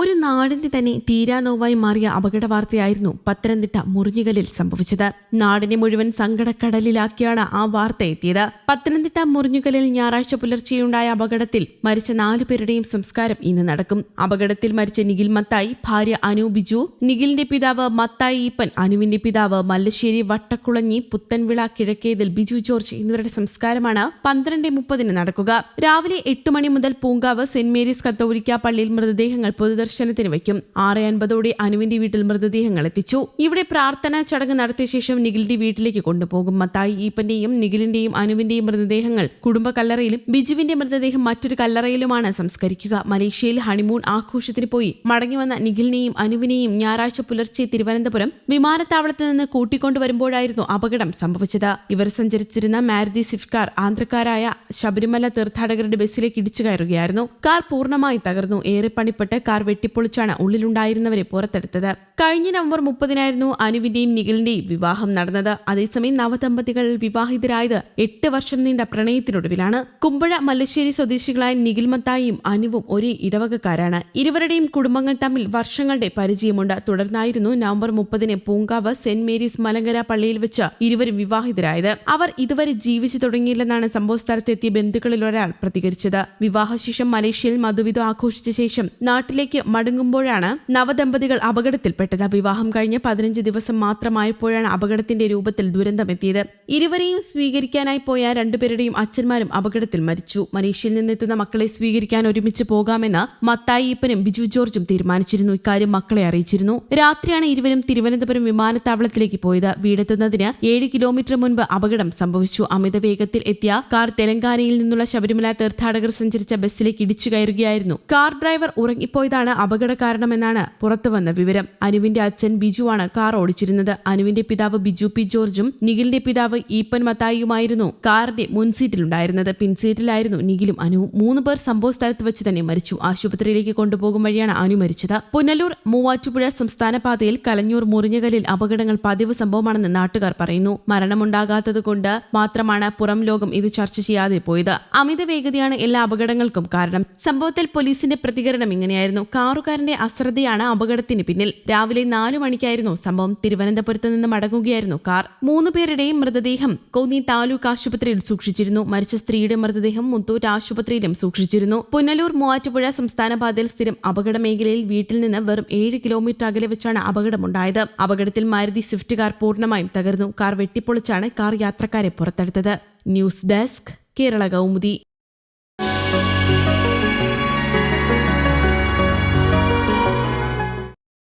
ഒരു നാടിന്റെ തന്നെ തീരാനോവായി മാറിയ അപകട വാർത്തയായിരുന്നു പത്തനംതിട്ട മുറിഞ്ഞുകലിൽ സംഭവിച്ചത്. നാടിനെ മുഴുവൻ സങ്കടക്കടലിലാക്കിയാണ് ആ വാർത്ത എത്തിയത്. പത്തനംതിട്ട മുറിഞ്ഞുകലിൽ ഞായറാഴ്ച പുലർച്ചെയുണ്ടായ അപകടത്തിൽ മരിച്ച നാലു പേരുടെയും സംസ്കാരം ഇന്ന് നടക്കും. അപകടത്തിൽ മരിച്ച നിഖിൽ മത്തായി ഭാര്യ അനു ബിജു നിഖിലിന്റെ പിതാവ് മത്തായി ഈപ്പൻ അനുവിന്റെ പിതാവ് മല്ലശ്ശേരി വട്ടക്കുളഞ്ഞി പുത്തൻവിള കിഴക്കേതിൽ ബിജു ജോർജ് എന്നിവരുടെ സംസ്കാരമാണ് പന്ത്രണ്ട് മുപ്പതിന് നടക്കുക. രാവിലെ എട്ട് മണി മുതൽ പൂങ്കാവ് സെന്റ് മേരീസ് കത്തോലിക്ക പള്ളിയിൽ മൃതദേഹങ്ങൾ പൊതുദർശനത്തിന് വയ്ക്കും. ആറ് അൻപതോടെ അനുവിന്റെ വീട്ടിൽ മൃതദേഹങ്ങൾ എത്തിച്ചു. ഇവിടെ പ്രാർത്ഥനാ ചടങ്ങ് നടത്തിയ ശേഷം നിഖിലിന്റെ വീട്ടിലേക്ക് കൊണ്ടുപോകും. മത്തായി ഈപ്പന്റെയും നിഖിലിന്റെയും അനുവിന്റെയും മൃതദേഹങ്ങൾ കുടുംബ കല്ലറയിലും ബിജുവിന്റെ മൃതദേഹം മറ്റൊരു കല്ലറയിലുമാണ് സംസ്കരിക്കുക. മലേഷ്യയിൽ ഹണിമൂൺ ആഘോഷത്തിന് പോയി മടങ്ങിവന്ന നിഖിലിനെയും അനുവിനെയും ഞായറാഴ്ച പുലർച്ചെ തിരുവനന്തപുരം വിമാനത്താവളത്തിൽ നിന്ന് കൂട്ടിക്കൊണ്ടുവരുമ്പോഴായിരുന്നു അപകടം സംഭവിച്ചത്. ഇവർ സഞ്ചരിച്ചിരുന്ന മാരുതി സ്വിഫ്റ്റ് കാർ ആന്ധ്രക്കാരായ ശബരിമല തീർത്ഥാടകരുടെ ബസ്സിലേക്ക് ഇടിച്ചു കയറുകയായിരുന്നു. കാർ പൂർണമായി തകർന്നു. ഏറെ പണിപ്പെട്ട് കാർ വെട്ടിപ്പൊളിച്ചാണ് ഉള്ളിലുണ്ടായിരുന്നവരെ പുറത്തെടുത്തത്. കഴിഞ്ഞ നവംബർ മുപ്പതിനായിരുന്നു അനുവിന്റെയും നിഖിലിന്റെയും വിവാഹം നടന്നത്. അതേസമയം നവദമ്പതികൾ വിവാഹിതരായത് എട്ട് വർഷം നീണ്ട പ്രണയത്തിനൊടുവിലാണ്. കുമ്പഴ മല്ലശ്ശേരി സ്വദേശികളായ നിഖിൽ മത്തായിയും അനുവും ഒരേ ഇടവകക്കാരാണ്. ഇരുവരുടെയും കുടുംബങ്ങൾ തമ്മിൽ വർഷങ്ങളുടെ പരിചയമുണ്ട്. തുടർന്നായിരുന്നു നവംബർ മുപ്പതിന് പൂങ്കാവ് സെന്റ് മേരീസ് മലങ്കര പള്ളിയിൽ വെച്ച് ഇരുവരും വിവാഹിതരായത്. അവർ ഇതുവരെ ജീവിച്ചു തുടങ്ങിയില്ലെന്നാണ് സംഭവ സ്ഥലത്തെത്തിയ ബന്ധുക്കളിൽ ഒരാൾ പ്രതികരിച്ചത്. വിവാഹശേഷം മലേഷ്യയിൽ മധുവിധം ആഘോഷിച്ച ശേഷം നാട്ടിലേക്ക് മടങ്ങുമ്പോഴാണ് നവദമ്പതികൾ അപകടത്തിൽപ്പെട്ടത്. വിവാഹം കഴിഞ്ഞ് പതിനഞ്ച് ദിവസം മാത്രമായപ്പോഴാണ് അപകടത്തിന്റെ രൂപത്തിൽ ദുരന്തമെത്തിയത് ഇരുവരെയും സ്വീകരിക്കാനായി പോയ രണ്ടുപേരുടെയും അച്ഛന്മാരും അപകടത്തിൽ മരിച്ചു. മലേഷ്യയിൽ നിന്നെത്തുന്ന മക്കളെ സ്വീകരിക്കാൻ ഒരുമിച്ച് പോകാമെന്ന് മത്തായിപ്പനും ബിജു ജോർജും തീരുമാനിച്ചിരുന്നു. ഇക്കാര്യം മക്കളെ അറിയിച്ചിരുന്നു. രാത്രിയാണ് ഇരുവരും തിരുവനന്തപുരം വിമാനത്താവളത്തിലേക്ക് പോയത്. വീടെത്തുന്നതിന് ഏഴ് കിലോമീറ്റർ മുൻപ് അപകടം സംഭവിച്ചു. അമിത വേഗത്തിൽ എത്തിയ കാർ തെലങ്കാനയിൽ നിന്നുള്ള ശബരിമല തീർത്ഥാടകർ സഞ്ചരിച്ച ബസ്സിലേക്ക് ഇടിച്ചു കയറുകയായിരുന്നു. കാർ ഡ്രൈവർ ഉറങ്ങിപ്പോയതാണ് അപകട കാരണമെന്നാണ് പുറത്തുവന്ന വിവരം. അനുവിന്റെ അച്ഛൻ ബിജുവാണ് കാർ ഓടിച്ചിരുന്നത്. അനുവിന്റെ പിതാവ് ബിജു പി ജോർജും നിഖിലിന്റെ പിതാവ് ഈപ്പൻ മത്തായിയുമായിരുന്നു കാറിന്റെ മുൻസീറ്റിലുണ്ടായിരുന്നത് പിൻസീറ്റിലായിരുന്നു നിഖിലും അനുവും. മൂന്ന് പേർ സംഭവ സ്ഥലത്ത് വെച്ച് തന്നെ മരിച്ചു. ആശുപത്രിയിലേക്ക് കൊണ്ടുപോകും വഴിയാണ് അനു മരിച്ചത്. പുനലൂർ മൂവാറ്റുപുഴ സംസ്ഥാന പാതയിൽ കലഞ്ഞൂർ മുറിഞ്ഞകലിൽ അപകടങ്ങൾ പതിവ് സംഭവമാണെന്ന് നാട്ടുകാർ പറയുന്നു. മരണമുണ്ടാകാത്തതുകൊണ്ട് മാത്രമാണ് പുറം ലോകം ഇത് ചർച്ച ചെയ്യാതെ പോയത്. അമിത വേഗതയാണ് എല്ലാ അപകടങ്ങൾക്കും കാരണം. സംഭവത്തിൽ പോലീസിന്റെ പ്രതികരണം ഇങ്ങനെയായിരുന്നു. കാറുകാരന്റെ അശ്രദ്ധയാണ് അപകടത്തിന് പിന്നിൽ. രാവിലെ നാലു മണിക്കായിരുന്നു സംഭവം. തിരുവനന്തപുരത്ത് നിന്ന് മടങ്ങുകയായിരുന്നു കാർ. മൂന്ന് പേരുടെയും മൃതദേഹം കോന്നി താലൂക്ക് ആശുപത്രിയിൽ സൂക്ഷിച്ചിരുന്നു. മരിച്ച സ്ത്രീയുടെ മൃതദേഹം മുത്തൂറ്റ് ആശുപത്രിയിലും സൂക്ഷിച്ചിരുന്നു. പുനലൂർ മൂവാറ്റുപുഴ സംസ്ഥാന പാതയിൽ സ്ഥിരം അപകട മേഖലയിൽ വീട്ടിൽ നിന്ന് വെറും ഏഴ് കിലോമീറ്റർ അകലെ വെച്ചാണ് അപകടമുണ്ടായത്. അപകടത്തിൽ മാരുതി സ്വിഫ്റ്റ് കാർ പൂർണമായും തകർന്നു. കാർ വെട്ടിപ്പൊളിച്ചാണ് കാർ യാത്രക്കാരെ പുറത്തെടുത്തത്. News desk Kerala Kaumudi.